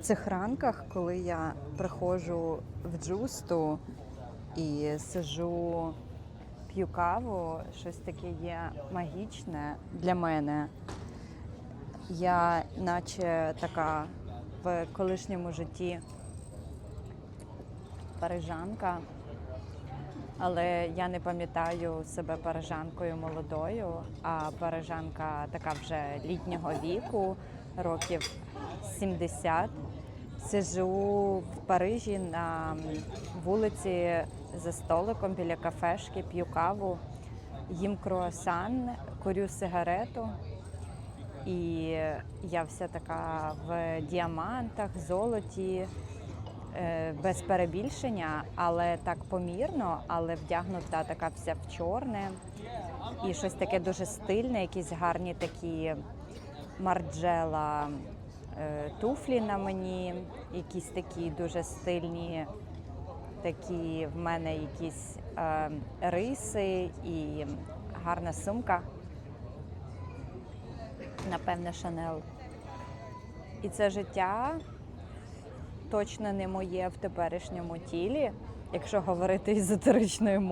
цих ранках, коли я приходжу в джусту і сижу, п'ю каву, щось таке є магічне для мене. Я наче така в колишньому житті парижанка, але я не пам'ятаю себе парижанкою молодою, а парижанка така вже літнього віку, років 70. Сижу в Парижі на вулиці за столиком біля кафешки, п'ю каву, їм круасан, курю сигарету. І я вся така в діамантах, золоті, е, без перебільшення, але так помірно, але вдягнута така вся в чорне. І щось таке дуже стильне, якісь гарні такі марджела туфлі на мені, якісь такі дуже стильні, такі в мене якісь е, риси і гарна сумка. Напевне, Шанел. І це життя точно не моє в теперішньому тілі, якщо говорити езотеричною мовою.